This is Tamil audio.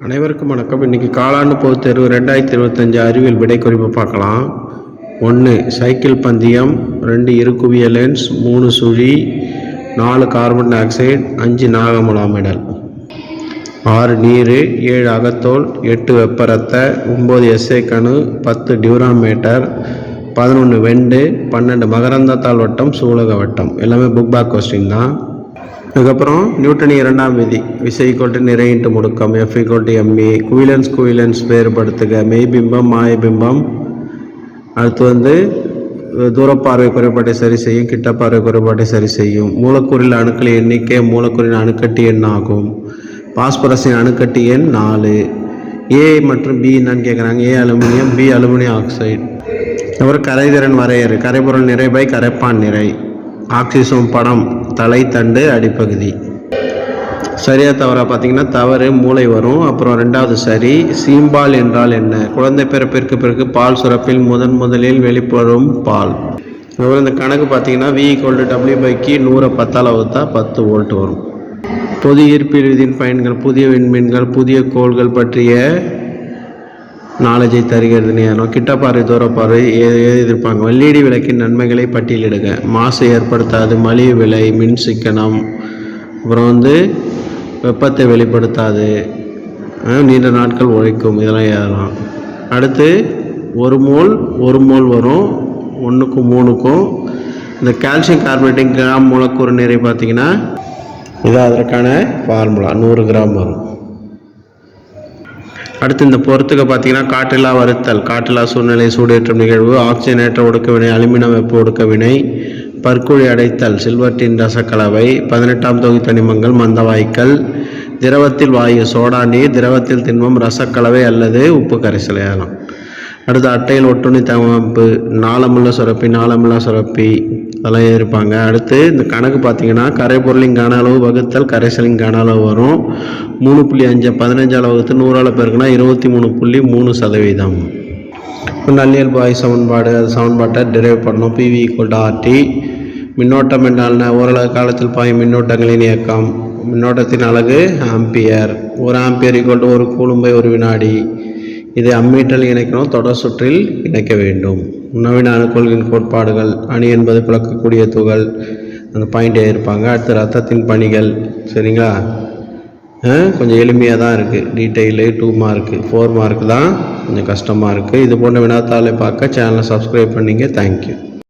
அனைவருக்கும் வணக்கம். இன்றைக்கி காலாண்டு பொதுத் தேர்வு ரெண்டாயிரத்தி இருபத்தஞ்சி அறிவியல் விடை குறிப்பு பார்க்கலாம். ஒன்று சைக்கிள் பந்தயம். ரெண்டு இருக்குவிய லென்ஸ். மூணு சுழி. நாலு கார்பன் டை ஆக்சைடு அஞ்சு நாகமுலாமிடல் ஆறு நீர். ஏழு அகத்தோல். எட்டு வெப்பரத்த. ஒம்பது எஸ்ஏ கணு. பத்து டியூராமீட்டர். பதினொன்று வெண்டு. பன்னெண்டு மகரந்தத்தாள் வட்டம் சூலக வட்டம். எல்லாமே புக் பேக் கொஸ்டின் தான். அதுக்கப்புறம் நியூட்டன் இரண்டாம் விதி. விசை கொண்டு நிறையிட்டு முடுக்கம். எஃப் கொண்டு எம்இ குயிலன்ஸ் குயிலன்ஸ் வேறுபடுத்துக. மெய்பிம்பம் மாயபிம்பம். அடுத்து வந்து தூரப்பார்வை குறைபாட்டை சரி செய்யும் கிட்டப்பார்வை குறைபாட்டை சரி செய்யும். மூலக்கூறில் அணுக்களின் எண்ணிக்கை மூலக்கூறின் அணுக்கட்டி எண் ஆகும். பாஸ்பரஸின் அணுக்கட்டி எண் நாலு. ஏ மற்றும் பி என்னன்னு கேட்குறாங்க A aluminium B aluminium oxide. அப்புறம் கரைதிறன் வரையறு. கரைபொருள் நிறை பை கரைப்பான் நிறை. ஆக்சிசோம் படம். தலை தண்டு அடிப்பகுதி. சரியாக தவறாக பார்த்தீங்கன்னா தவறு மூளை வரும். அப்புறம் ரெண்டாவது சரி சீம்பால் என்றால் என்ன? குழந்தை பிறப்பிற்கு பிறகு பால் சுரப்பில் முதன் முதலில் வெளிப்படும் பால். அப்புறம் இந்த கணக்கு பார்த்தீங்கன்னா வி கோல்டு டபிள்யூ பைக்கு நூறை பத்தால் வகுத்தா பத்து வோல்ட் வரும். பொது ஈர்ப்பு விதியின் பயன்கள் புதிய விண்மீன்கள் புதிய கோள்கள் பற்றிய நாலேஜை தருகிறது நேரம் கிட்டப்பார்வை தூரப்பார்வை எ- எதிர்ப்பாங்க. எல்இடி விளக்கின் நன்மைகளை பட்டியலிடுங்க. மாசு ஏற்படுத்தாது மலிவு விலை மின் சிக்கனம். அப்புறம் வந்து வெப்பத்தை வெளிப்படுத்தாது. நீண்ட நாட்கள் உழைக்கும். இதெல்லாம் ஏறலாம். அடுத்து ஒரு மோல் ஒரு மோல் வரும். ஒன்றுக்கும் மூணுக்கும். இந்த கால்சியம் கார்பனேட்டிங் கிராம் மூலக்கூறு நிறை பார்த்திங்கன்னா இது அதற்கான ஃபார்முலா. நூறு கிராம் வரும். அடுத்து இந்த பொறுத்துக்கு பார்த்தீங்கன்னா காற்றிலா வருத்தல் காற்றிலா சூழ்நிலை சூடேற்றும் நிகழ்வு ஆக்சிஜனேற்ற ஒடுக்க வினை அலுமினியம் வெப்ப ஒடுக்க வினை பற்குழி அடைத்தல் சில்வர்டின் ரசக்கலவை பதினெட்டாம் தொகுதி தனிமங்கள் மந்தவாய்க்கள் திரவத்தில் வாயு சோடா நீர் திரவத்தில் திண்மம் ரசக்கலவை அல்லது உப்பு கரைசல் ஏகலாம் அடுத்து அட்டையில் ஒட்டுணி தவமைப்பு நாளமுள்ள சுரப்பி நாளமுள்ள சுரப்பி அதெல்லாம் இருப்பாங்க அடுத்து இந்த கணக்கு பார்த்தீங்கன்னா கரைப்பொருளின் கன அளவு வகுத்தல் கரைசலின் கன அளவு வரும். மூணு புள்ளி அஞ்சு பதினஞ்சால் வகுத்து நூறால் பெருக்குனா இருபத்தி மூணு புள்ளி மூணு சதவீதம். இப்போ நல்லியல் பாய் சமன்பாடு அது சமன்பாட்டை டிரைவ் பண்ணோம் பிவி ஈக்குவல் டு ஆர்டி மின்னோட்டம் என்றால்னா ஓரளவு காலத்தில் பாயும் மின்னோட்டங்களின் இயக்கம். மின்னோட்டத்தின் அழகு ஆம்பியர். ஒரு ஆம்பியர் ஈக்குவல் டு ஒரு கூலும்பை ஒரு வினாடி. இதை அம்மீட்டல் இணைக்கணும் தொடர் சுற்றில் இணைக்க வேண்டும். நவீன அணுக்கொள்கின் கோட்பாடுகள் அணி என்பது பிளக்கக்கூடிய துகள் அந்த பாயிண்டே இருப்பாங்க. அடுத்து ரத்தத்தின் பணிகள் சரிங்களா? ஆ, கொஞ்சம் எளிமையாக தான் இருக்குது detail two mark four mark தான் கொஞ்சம் கஷ்டமாக இருக்குது இது போன்ற வினாத்தாளை பார்க்க சேனலை சப்ஸ்கிரைப் பண்ணிங்க. தேங்க்யூ